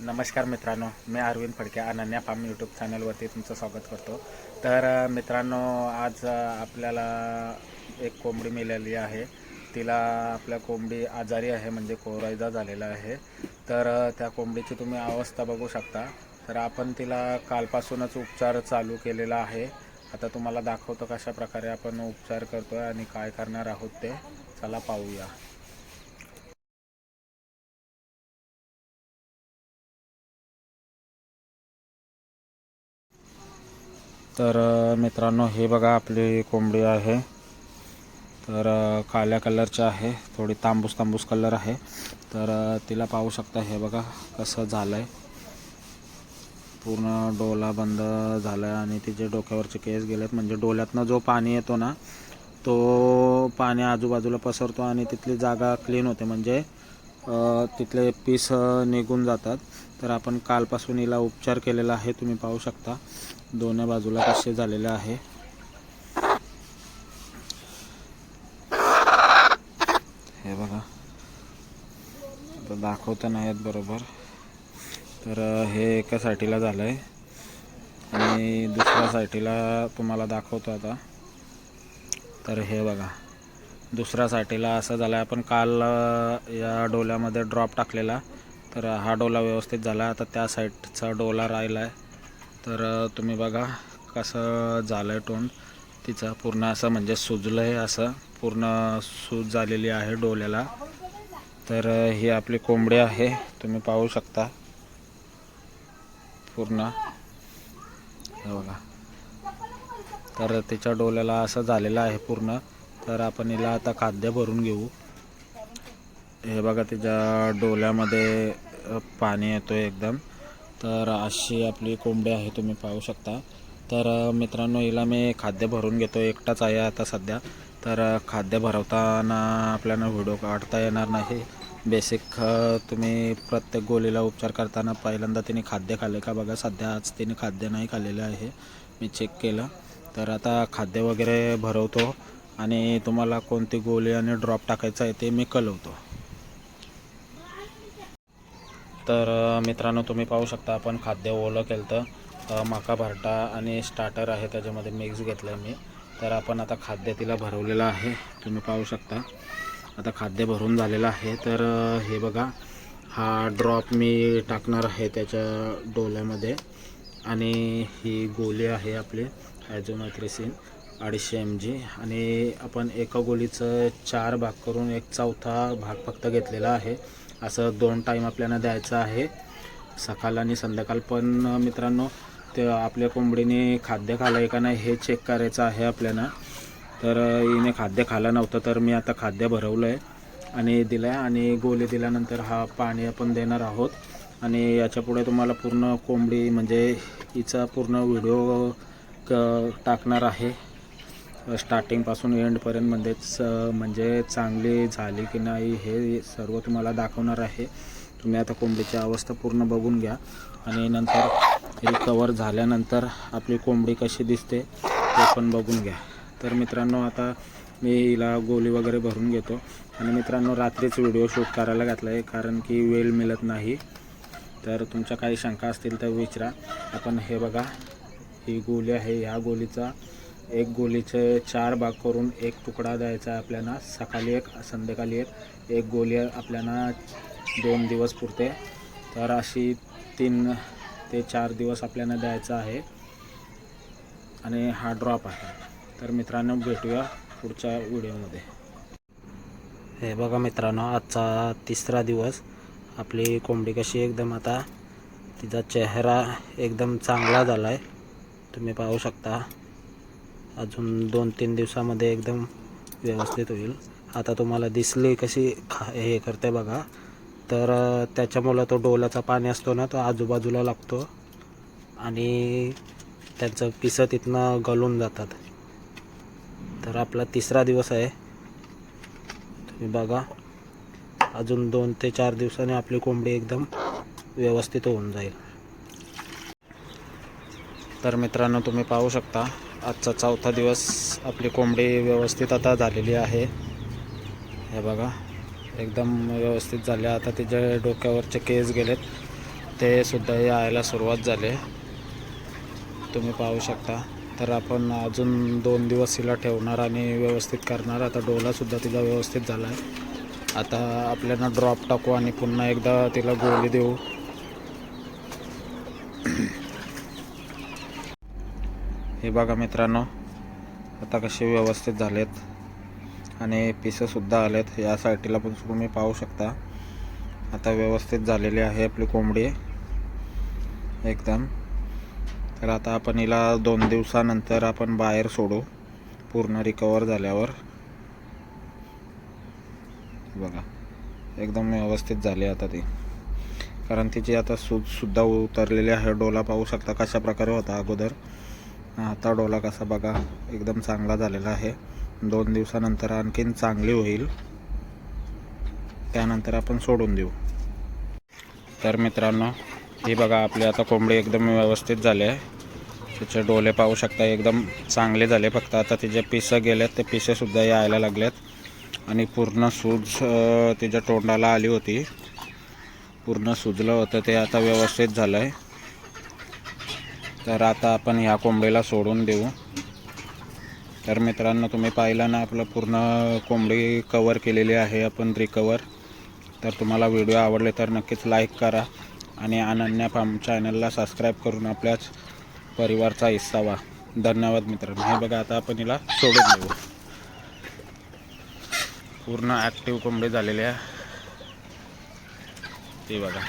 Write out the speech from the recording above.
नमस्कार मित्रांनो मी अरविंद फडके अनन्या फार्म यूट्यूब चॅनलवरती तुमचं स्वागत करतो. तर मित्रांनो आज आपल्याला एक कोंबडी मिळाली आहे. तिला आपल्या कोंबडी आजारी आहे म्हणजे कोरायदा झालेला आहे. तर त्या कोंबडीची तुम्ही अवस्था बघू शकता. तर आपण तिला कालपासूनच उपचार चालू केलेला आहे. आता तुम्हाला दाखवतो कशा प्रकारे आपण उपचार करतो आहे आणि काय करणार आहोत ते. चला पाहूया. तर मित्रांनो हे बघा आपली कोंबडी आहे. तर काळ्या कलरची आहे. थोडी तांबूस तांबूस कलर आहे. तर तिला पाहू शकता हे बघा कसं झालं आहे पूर्ण डोला बंद झाला आहे आणि तिचे डोक्यावरचे केस गेलेत. म्हणजे डोल्यातनं जो पाणी येतो ना तो पाणी आजूबाजूला पसरतो आणि तिथली जागा क्लीन होते. म्हणजे तिथले पीस निघून जातात. तर आपण कालपासून हिला उपचार केलेला आहे तुम्ही पाहू शकता. दोन्ही बाजूला कसे झालेले आहे. हे बघा. आता दाखवता नाही आहेत बरोबर. तर हे एका साईटीला झालं आहे आणि दुसऱ्या साईटीला तुम्हाला दाखवतो आता. तर हे बघा. दुसऱ्या साईटीला असं झालं आहे आपण काल या डोल्यामध्ये ड्रॉप टाकलेला. तर हा डोला व्यवस्थित झाला. आता त्या साईडचा डोला राहिला आहे तर तुम्ही बघा कसं झालं आहे तोंड. तिचं पूर्ण असं म्हणजे सुजलं आहे असं. पूर्ण सूज झालेली आहे डोल्याला. तर ही आपली कोंबडी आहे. तुम्ही पाहू शकता. पूर्ण. हे बघा. तर तिच्या डोल्याला असं झालेलं आहे पूर्ण. तर आपण हिला आता खाद्य भरून घेऊ. हे बघा तिच्या डोल्यामध्ये पाणी येतो एकदम. तर अशी आपली कोंबडी आहे तुम्ही पाहू शकता. तर मित्रांनो हिला मी खाद्य भरून घेतो. एकटाच आहे आता सध्या. तर खाद्य भरवताना आपल्याला व्हिडिओ काढता येणार नाही. बेसिक तुम्ही प्रत्येक गोलीला उपचार करताना पहिल्यांदा तिने खाद्य खाल्ले का बघा. सध्या आज तिने खाद्य नाही खाल्लेलं आहे. मी चेक केलं. तर आता खाद्य वगैरे भरवतो आणि तुम्हाला कोणती गोळी आणि ड्रॉप टाकायचं आहे ते मी कळवतो. तर मित्रांनो तुम्ही पाहू शकता आपण खाद्य ओलं केलं तर माका भरटा आणि स्टार्टर आहे त्याच्यामध्ये मिक्स घेतलं आहे मी. तर आपण आता खाद्य तिला भरवलेलं आहे. तुम्ही पाहू शकता. आता खाद्य भरून झालेलं आहे. तर हे बघा. हा ड्रॉप मी टाकणार आहे त्याच्या डोल्यामध्ये आणि ही गोली आहे आपली ॲझोमॅथ्रिसिन अडीचशे एम जी आणि आपण एका गोलीचं चार भाग करून एक चौथा भाग फक्त घेतलेला आहे. असं दोन टाईम आपल्याला द्यायचं आहे. सकाळ आणि संध्याकाळ. पण मित्रांनो ते आपल्या कोंबडीने खाद्य खाल्लं आहे का नाही हे चेक करायचं आहे आपल्याला. तर हिने खाद्य खाल्लं नव्हतं तर मी आता खाद्य भरवलं आहे आणि दिलं आहे आणि गोळी दिल्यानंतर हा पाणी आपण देणार आहोत. आणि याच्यापुढे तुम्हाला पूर्ण कोंबडी म्हणजे हिचा पूर्ण व्हिडिओ क टाकणार आहे. स्टार्टिंगपासून एंडपर्यंत म्हणजेच म्हणजे चांगली झाली की नाही हे सर्व तुम्हाला दाखवणार आहे. तुम्ही आता कोंबडीची अवस्था पूर्ण बघून घ्या. आणि नंतर रिकवर कवर झाल्यानंतर आपली कोंबडी कशी दिसते ते पण बघून घ्या. तर मित्रांनो आता मी हिला गोळी वगैरे भरून घेतो. आणि मित्रांनो रात्रीच व्हिडिओ शूट करायला घातला आहे कारण की वेळ मिळत नाही. तर तुमच्या काही शंका असतील तर विचारा. आपण हे बघा ही गोळी आहे ह्या गोलीचा एक गोलीचे चार भाग करून एक तुकडा द्यायचा आहे आपल्याला. सकाळी एक संध्याकाळी एक. एक गोळी आपल्याला दोन दिवस पुरते. तर अशी तीन ते चार दिवस आपल्याला द्यायचं आहे. आणि हा ड्रॉप आहे. तर मित्रांनो भेटूया पुढच्या व्हिडिओमध्ये. हे बघा मित्रांनो आजचा तिसरा दिवस. आपली कोंबडी कशी एकदम आता. तिचा चेहरा एकदम चांगला झाला आहे तुम्ही पाहू शकता. अजून दोन तीन दिवसामध्ये एकदम व्यवस्थित होईल. आता तुम्हाला दिसली कशी खा हे करते बघा. तर त्याच्यामुळं तो डोल्याचा पाणी असतो ना तो आजूबाजूला लागतो. आणि त्यांचं पिसं तिथनं गलून जातात. तर आपला तिसरा दिवस आहे. तुम्ही बघा. अजून दोन ते चार दिवसाने आपली कोंबडी एकदम व्यवस्थित होऊन जाईल. तर मित्रांनो तुम्ही पाहू शकता. आजचा चौथा दिवस आपली कोंबडी व्यवस्थित आता झालेली आहे. हे बघा एकदम व्यवस्थित झाले. आता तिच्या डोक्यावरचे केस गेलेत. ते सुद्धा यायला सुरुवात झाली. तुम्ही पाहू शकता. तर आपण अजून दोन दिवस तिला ठेवणार आणि व्यवस्थित करणार. आता डोलासुद्धा तिचा व्यवस्थित झाला आहे. आता आपल्याला ड्रॉप टाकू आणि पुन्हा एकदा तिला गोळी देऊ. हे बघा मित्रांनो आता कसे व्यवस्थित झालेत. आणि पिसंसुद्धा आलेत या साईटीला पण तुम्ही पाहू शकता. आता व्यवस्थित झालेली आहे आपली कोंबडी. एकदम. तर आता आपण हिला दोन दिवसानंतर आपण बाहेर सोडू पूर्ण रिकवर झाल्यावर. बघा. एकदम व्यवस्थित झाली आता ती. कारण तिची आता सूजसुद्धा उतरलेली आहे. डोला पाहू शकता कशा प्रकारे होता अगोदर. आता डोला कसा बघा एकदम चांगला झालेला आहे. दोन दिवसानंतर आणखीन चांगली होईल. त्यानंतर आपण सोडून देऊ. तर मित्रांनो ही बघा आपली आता कोंबडी एकदम व्यवस्थित झाली आहे. तिचे डोले पाहू शकता एकदम चांगले झाले. फक्त आता तिचे पिसं गेलेत ते पिसेसुद्धा यायला लागलेत. आणि पूर्ण सूज तिच्या तोंडाला आली होती. पूर्ण सुजलं होतं ते आता व्यवस्थित झालं आहे तर आता आपण ह्या कोंबडीला सोडून देऊ. तर मित्रांनो तुम्ही पाहिलं ना आपलं पूर्ण कोंबडी कवर केलेली आहे आपण रिकवर तर तुम्हाला व्हिडिओ आवडले तर नक्कीच लाईक करा आणि अनन्या फार्म चॅनलला सबस्क्राईब करून आपल्याच परिवारचा हिस्सा व्हा. धन्यवाद मित्रांनो. हे बघा आता आपण हिला सोडून देऊ. पूर्ण ॲक्टिव्ह कोंबडी झालेली आहे. ते बघा.